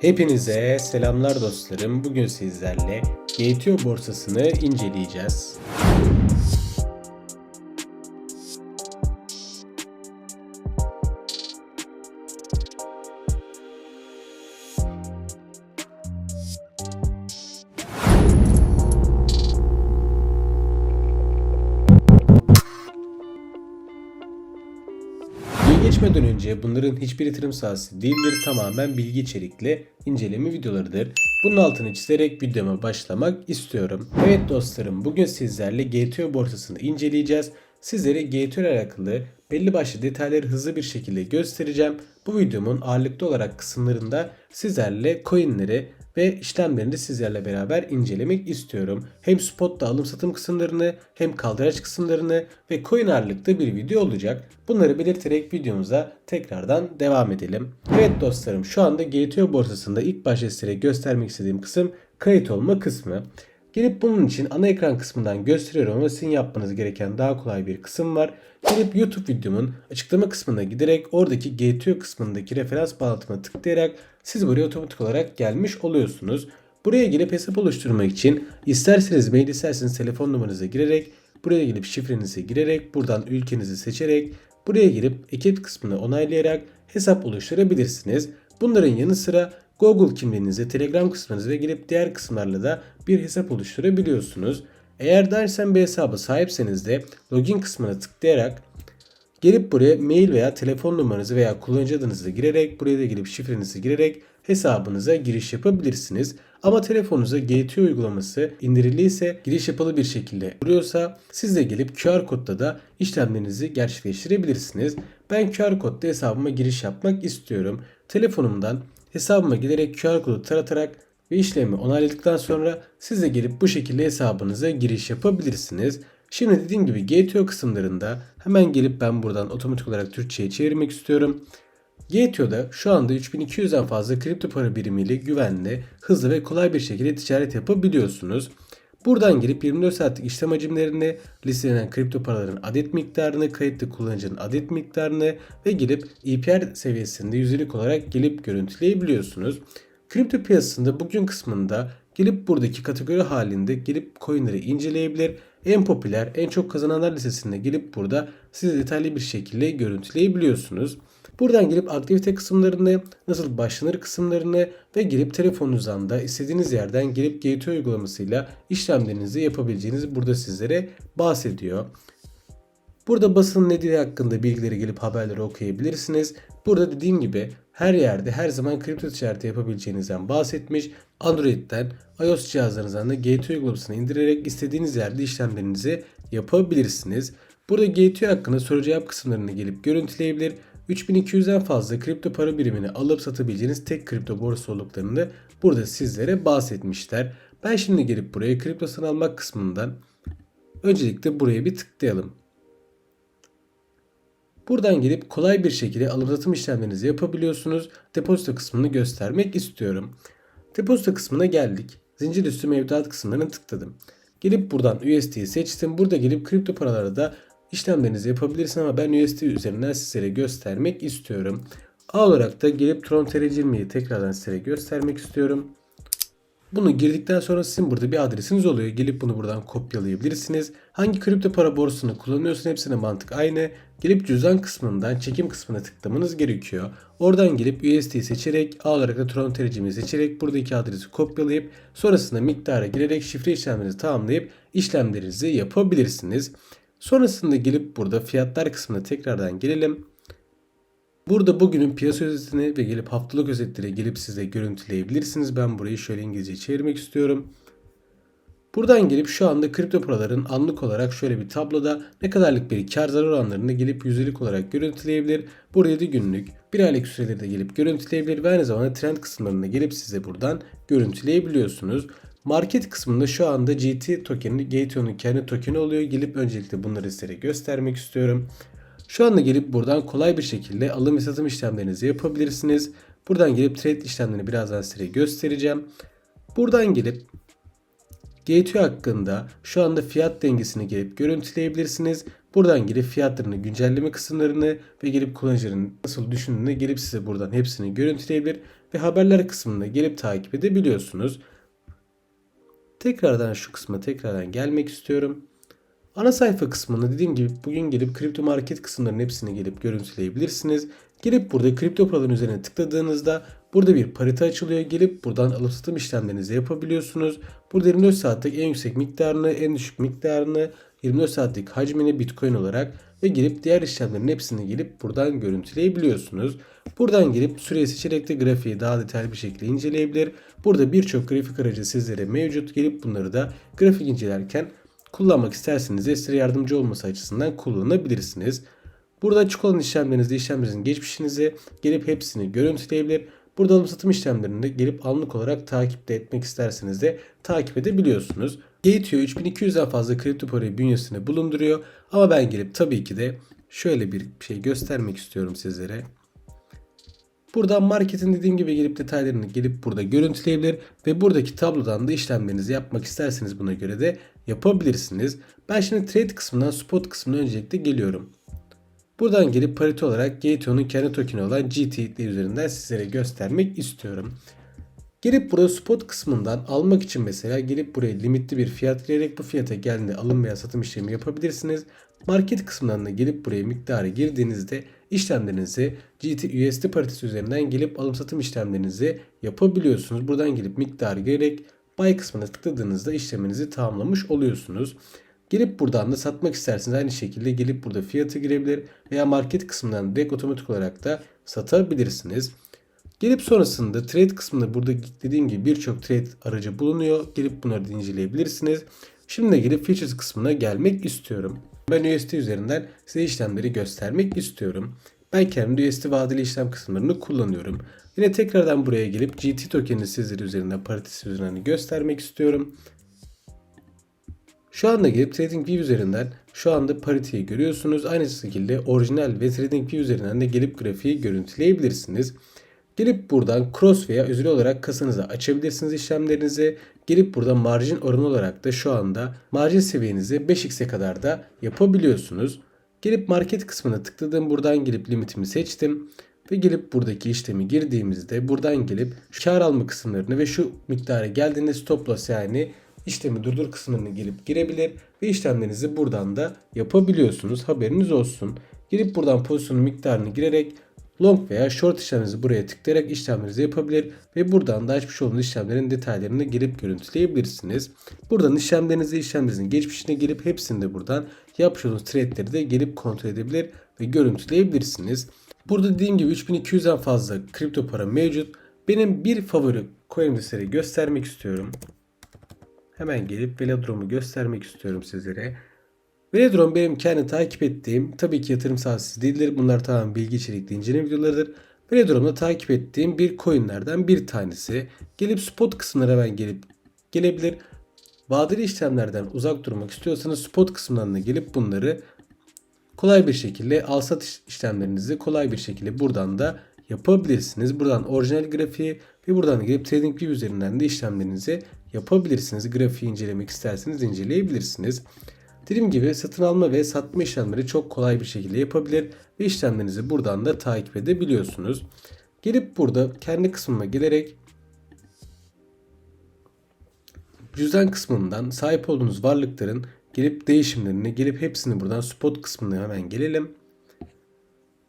Hepinize selamlar dostlarım. Bugün sizlerle GTO borsasını inceleyeceğiz. Geçmeden önce bunların hiçbir yatırım sahası değildir. Tamamen bilgi içerikli inceleme videolarıdır. Bunun altını çizerek videoma başlamak istiyorum. Evet dostlarım bugün sizlerle GTO borsasını inceleyeceğiz. Sizlere GTO ile alakalı belli başlı detayları hızlı bir şekilde göstereceğim. Bu videomun ağırlıklı olarak kısımlarında sizlerle coinleri ve işlemlerini de sizlerle beraber incelemek istiyorum. Hem spotta alım satım kısımlarını hem kaldıraç kısımlarını ve coin ağırlıklı bir video olacak. Bunları belirterek videomuza tekrardan devam edelim. Evet dostlarım şu anda GTO borsasında ilk başta size göstermek istediğim kısım kayıt olma kısmı. Gelip bunun için ana ekran kısmından gösteriyorum ama sizin yapmanız gereken daha kolay bir kısım var. Gelip YouTube videomun açıklama kısmına giderek oradaki GTO kısmındaki referans bağlantımına tıklayarak siz buraya otomatik olarak gelmiş oluyorsunuz. Buraya gelip hesap oluşturmak için isterseniz mail isterseniz telefon numaranıza girerek buraya gelip şifrenizi girerek buradan ülkenizi seçerek buraya gelip eket kısmını onaylayarak hesap oluşturabilirsiniz. Bunların yanı sıra Google kimliğinize, Telegram kısmınıza gelip diğer kısımlarla da bir hesap oluşturabiliyorsunuz. Eğer dersen bir hesaba sahipseniz de login kısmına tıklayarak gelip buraya mail veya telefon numaranızı veya kullanıcı adınızı girerek buraya da gelip şifrenizi girerek hesabınıza giriş yapabilirsiniz. Ama telefonunuza GT uygulaması indiriliyse giriş yapalı bir şekilde duruyorsa siz de gelip QR kodla da işlemlerinizi gerçekleştirebilirsiniz. Ben QR kodla hesabıma giriş yapmak istiyorum. Telefonumdan hesabıma giderek QR kodu taratarak ve işlemi onayladıktan sonra siz de gelip bu şekilde hesabınıza giriş yapabilirsiniz. Şimdi dediğim gibi GTO kısımlarında hemen gelip ben buradan otomatik olarak Türkçe'ye çevirmek istiyorum. GTO'da şu anda 3200'den fazla kripto para birimiyle güvenli, hızlı ve kolay bir şekilde ticaret yapabiliyorsunuz. Buradan girip 24 saatlik işlem hacimlerini, listelenen kripto paraların adet miktarını, kayıtlı kullanıcının adet miktarını ve gelip EPR seviyesinde yüzdelik olarak gelip görüntüleyebiliyorsunuz. Kripto piyasasında bugün kısmında gelip buradaki kategori halinde gelip coinleri inceleyebilir. En popüler, en çok kazananlar listesinde gelip burada siz detaylı bir şekilde görüntüleyebiliyorsunuz. Buradan girip aktivite kısımlarını, nasıl başlanır kısımlarını ve girip telefonunuzdan da istediğiniz yerden gelip GTO uygulamasıyla işlemlerinizi yapabileceğiniz burada sizlere bahsediyor. Burada basın ne hakkında bilgileri gelip haberleri okuyabilirsiniz. Burada dediğim gibi her yerde her zaman kripto ticareti yapabileceğinizden bahsetmiş. Android'den iOS cihazlarınızdan da GTO uygulamasını indirerek istediğiniz yerde işlemlerinizi yapabilirsiniz. Burada GTO hakkında soru cevap kısımlarını gelip görüntüleyebilir. 3200'den fazla kripto para birimini alıp satabileceğiniz tek kripto borsa olduklarını burada sizlere bahsetmişler. Ben şimdi gelip buraya kripto almak kısmından öncelikle buraya bir tıklayalım. Buradan gelip kolay bir şekilde alım satım işlemlerinizi yapabiliyorsunuz. Depozito kısmını göstermek istiyorum. Depozito kısmına geldik. Zincir üstü mevduat kısımlarına tıkladım. Gelip buradan USD'yi seçtim. Burada gelip kripto paralara da işlemlerinizi yapabilirsiniz ama ben USD üzerinden sizlere göstermek istiyorum. A olarak da gelip Tron TR20'yi tekrardan sizlere göstermek istiyorum. Bunu girdikten sonra sizin burada bir adresiniz oluyor. Gelip bunu buradan kopyalayabilirsiniz. Hangi kripto para borsasını kullanıyorsun hepsine mantık aynı. Gelip cüzdan kısmından çekim kısmına tıklamanız gerekiyor. Oradan gelip USD seçerek A olarak da Tron tercihimi seçerek buradaki adresi kopyalayıp sonrasında miktara girerek şifre işlemlerinizi tamamlayıp işlemlerinizi yapabilirsiniz. Sonrasında gelip burada fiyatlar kısmına tekrardan gelelim. Burada bugünün piyasa özetini ve gelip haftalık özetleri gelip size görüntüleyebilirsiniz. Ben burayı şöyle İngilizce çevirmek istiyorum. Buradan gelip şu anda kripto paraların anlık olarak şöyle bir tabloda ne kadarlık bir kar zarar oranlarını gelip yüzdelik olarak görüntüleyebilir. Buraya da günlük, bir aylık süreleri de gelip görüntüleyebilir ve aynı zamanda trend kısımlarını gelip size buradan görüntüleyebiliyorsunuz. Market kısmında şu anda GT tokeni, GTO'nun kendi tokeni oluyor. Gelip öncelikle bunları size göstermek istiyorum. Şu anda gelip buradan kolay bir şekilde alım ve satım işlemlerinizi yapabilirsiniz. Buradan gelip trade işlemlerini birazdan size göstereceğim. Buradan gelip GTO hakkında şu anda fiyat dengesini gelip görüntüleyebilirsiniz. Buradan gelip fiyatlarını güncelleme kısımlarını ve gelip kullanıcının nasıl düşündüğünü gelip size buradan hepsini görüntüleyebilir. ve haberler kısmında gelip takip edebiliyorsunuz. Tekrardan şu kısma tekrardan gelmek istiyorum. Ana sayfa kısmında dediğim gibi bugün gelip kripto market kısımlarının hepsini gelip görüntüleyebilirsiniz. Gelip burada kripto paraların üzerine tıkladığınızda burada bir parite açılıyor. Gelip buradan alım satım işlemlerinizi yapabiliyorsunuz. Burada 24 saatlik en yüksek miktarını, en düşük miktarını, 24 saatlik hacmini Bitcoin olarak ve gelip diğer işlemlerin hepsini gelip buradan görüntüleyebiliyorsunuz. Buradan gelip süreyi seçerek de grafiği daha detaylı bir şekilde inceleyebilir. Burada birçok grafik aracı sizlere mevcut. Gelip bunları da grafik incelerken kullanmak isterseniz de size yardımcı olması açısından kullanabilirsiniz. Burada açık olan işlemlerinizde işlemlerinizin geçmişinizi gelip hepsini görüntüleyebilir. Burada alım satım işlemlerini gelip anlık olarak takip de etmek isterseniz de takip edebiliyorsunuz. Gateo 3200'den fazla kripto parayı bünyesinde bulunduruyor. Ama ben gelip tabii ki de şöyle bir şey göstermek istiyorum sizlere. Buradan marketin dediğim gibi gelip detaylarını gelip burada görüntüleyebilir ve buradaki tablodan da işlemlerinizi yapmak isterseniz buna göre de yapabilirsiniz. Ben şimdi trade kısmından spot kısmına öncelikle geliyorum. Buradan gelip parite olarak Gateon'un kendi tokeni olan GT üzerinden sizlere göstermek istiyorum. Gelip burada spot kısmından almak için mesela gelip buraya limitli bir fiyat girerek bu fiyata geldiğinde alım veya satım işlemi yapabilirsiniz. Market kısmından da gelip buraya miktarı girdiğinizde işlemlerinizi GT USD paritesi üzerinden gelip alım satım işlemlerinizi yapabiliyorsunuz. Buradan gelip miktarı girerek buy kısmına tıkladığınızda işleminizi tamamlamış oluyorsunuz. Gelip buradan da satmak isterseniz aynı şekilde gelip burada fiyatı girebilir veya market kısmından direkt otomatik olarak da satabilirsiniz. Gelip sonrasında trade kısmında burada dediğim gibi birçok trade aracı bulunuyor. Gelip bunları da inceleyebilirsiniz. Şimdi de gelip features kısmına gelmek istiyorum. Ben USD üzerinden size işlemleri göstermek istiyorum. Ben kendi USD vadeli işlem kısımlarını kullanıyorum. Yine tekrardan buraya gelip GT tokenini sizlere üzerinden paritesi üzerinden göstermek istiyorum. Şu anda gelip TradingView üzerinden şu anda pariteyi görüyorsunuz. Aynı şekilde orijinal ve TradingView üzerinden de gelip grafiği görüntüleyebilirsiniz. Gelip buradan cross veya özel olarak kasanızı açabilirsiniz işlemlerinizi. Gelip burada marjin oranı olarak da şu anda marjin seviyenizi 5x'e kadar da yapabiliyorsunuz. Gelip market kısmına tıkladım. Buradan gelip limitimi seçtim. Ve gelip buradaki işlemi girdiğimizde buradan gelip kar alma kısımlarını ve şu miktara geldiğinde stop loss yani işlemi durdur kısmını gelip girebilir ve işlemlerinizi buradan da yapabiliyorsunuz. Haberiniz olsun. Gelip buradan pozisyonun miktarını girerek long veya short işleminizi buraya tıklayarak işlemlerinizi yapabilir ve buradan da açmış olduğunuz işlemlerin detaylarını girip görüntüleyebilirsiniz. Buradan işlemlerinizi işlemlerinizin geçmişine girip hepsini de buradan yapmış olduğunuz trade'leri de gelip kontrol edebilir ve görüntüleyebilirsiniz. Burada dediğim gibi 3200'den fazla kripto para mevcut. Benim bir favori coin sizlere göstermek istiyorum. Hemen gelip Velodrome'u göstermek istiyorum sizlere. Velodrome benim kendi takip ettiğim tabii ki yatırım sahası değildir. Bunlar tamamen bilgi içerikli inceleme videolarıdır. Velodrome'da takip ettiğim bir coinlerden bir tanesi. Gelip spot kısımlara ben gelip gelebilir. Vadeli işlemlerden uzak durmak istiyorsanız spot kısımlarına da gelip bunları kolay bir şekilde al sat işlemlerinizi kolay bir şekilde buradan da yapabilirsiniz. Buradan orijinal grafiği ve buradan gelip TradingView üzerinden de işlemlerinizi yapabilirsiniz. Grafiği incelemek isterseniz inceleyebilirsiniz. Dediğim gibi satın alma ve satma işlemleri çok kolay bir şekilde yapabilir ve işlemlerinizi buradan da takip edebiliyorsunuz. Gelip burada kendi kısmıma gelerek cüzdan kısmından sahip olduğunuz varlıkların gelip değişimlerini gelip hepsini buradan spot kısmına hemen gelelim.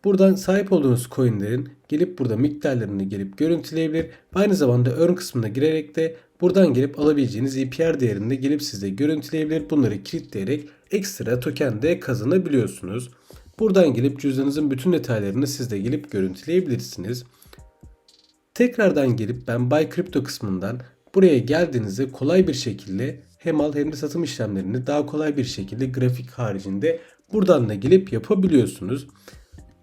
Buradan sahip olduğunuz coinlerin gelip burada miktarlarını gelip görüntüleyebilir aynı zamanda earn kısmına girerek de buradan gelip alabileceğiniz EPR değerini de gelip size görüntüleyebilir. Bunları kilitleyerek ekstra token de kazanabiliyorsunuz. Buradan gelip cüzdanınızın bütün detaylarını siz de gelip görüntüleyebilirsiniz. Tekrardan gelip ben Buy Crypto kısmından buraya geldiğinizde kolay bir şekilde hem al hem de satım işlemlerini daha kolay bir şekilde grafik haricinde buradan da gelip yapabiliyorsunuz.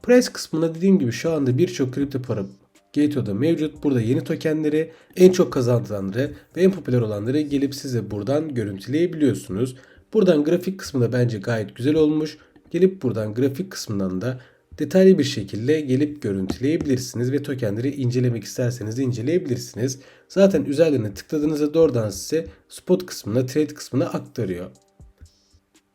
Price kısmına dediğim gibi şu anda birçok kripto para Gateo'da mevcut. Burada yeni tokenleri, en çok kazandıranları ve en popüler olanları gelip size buradan görüntüleyebiliyorsunuz. Buradan grafik kısmı da bence gayet güzel olmuş. Gelip buradan grafik kısmından da detaylı bir şekilde gelip görüntüleyebilirsiniz ve tokenleri incelemek isterseniz de inceleyebilirsiniz. Zaten üzerlerine tıkladığınızda doğrudan size spot kısmına, trade kısmına aktarıyor.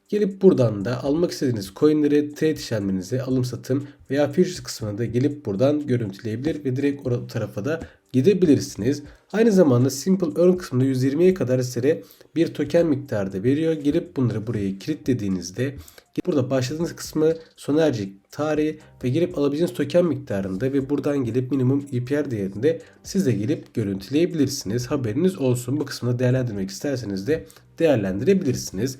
Gelip buradan da almak istediğiniz coinleri trade işlemlerinizi alım satım veya futures kısmına da gelip buradan görüntüleyebilir ve direkt o tarafa da gidebilirsiniz. Aynı zamanda Simple Earn kısmında 120'ye kadar size bir token miktarı da veriyor. Gelip bunları buraya kilitlediğinizde burada başladığınız kısmı sona erecek tarihi ve gelip alabileceğiniz token miktarında ve buradan gelip minimum EPR değerinde siz de gelip görüntüleyebilirsiniz. Haberiniz olsun. Bu kısmını değerlendirmek isterseniz de değerlendirebilirsiniz.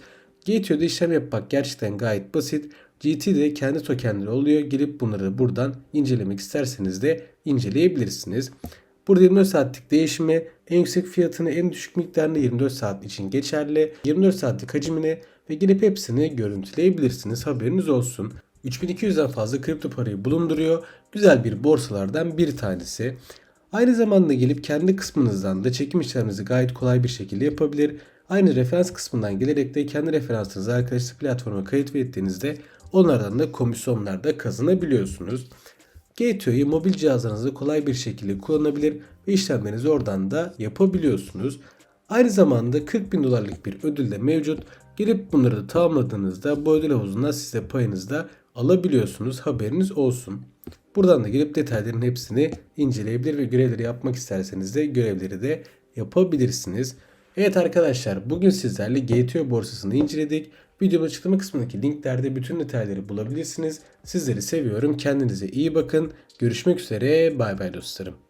GTO'da işlem yapmak gerçekten gayet basit. GT'de kendi tokenleri oluyor. Gelip bunları da buradan incelemek isterseniz de inceleyebilirsiniz. Burada 24 saatlik değişimi en yüksek fiyatını en düşük miktarını 24 saat için geçerli. 24 saatlik hacmini ve gelip hepsini görüntüleyebilirsiniz. Haberiniz olsun. 3200'den fazla kripto parayı bulunduruyor. Güzel bir borsalardan bir tanesi. Aynı zamanda gelip kendi kısmınızdan da çekim işleminizi gayet kolay bir şekilde yapabilir. Aynı referans kısmından gelerek de kendi referansınızı arkadaşlar platforma kayıt ettiğinizde onlardan da komisyonlar da kazanabiliyorsunuz. Gateway'i mobil cihazlarınızda kolay bir şekilde kullanabilir ve işlemlerinizi oradan da yapabiliyorsunuz. Aynı zamanda 40 bin dolarlık bir ödül de mevcut. Gelip bunları da tamamladığınızda bu ödül havuzundan size payınızı da alabiliyorsunuz. Haberiniz olsun. Buradan da gelip detayların hepsini inceleyebilir ve görevleri yapmak isterseniz de görevleri de yapabilirsiniz. Evet arkadaşlar bugün sizlerle GTO borsasını inceledik. Videomun açıklama kısmındaki linklerde bütün detayları bulabilirsiniz. Sizleri seviyorum. Kendinize iyi bakın. Görüşmek üzere. Bay bay dostlarım.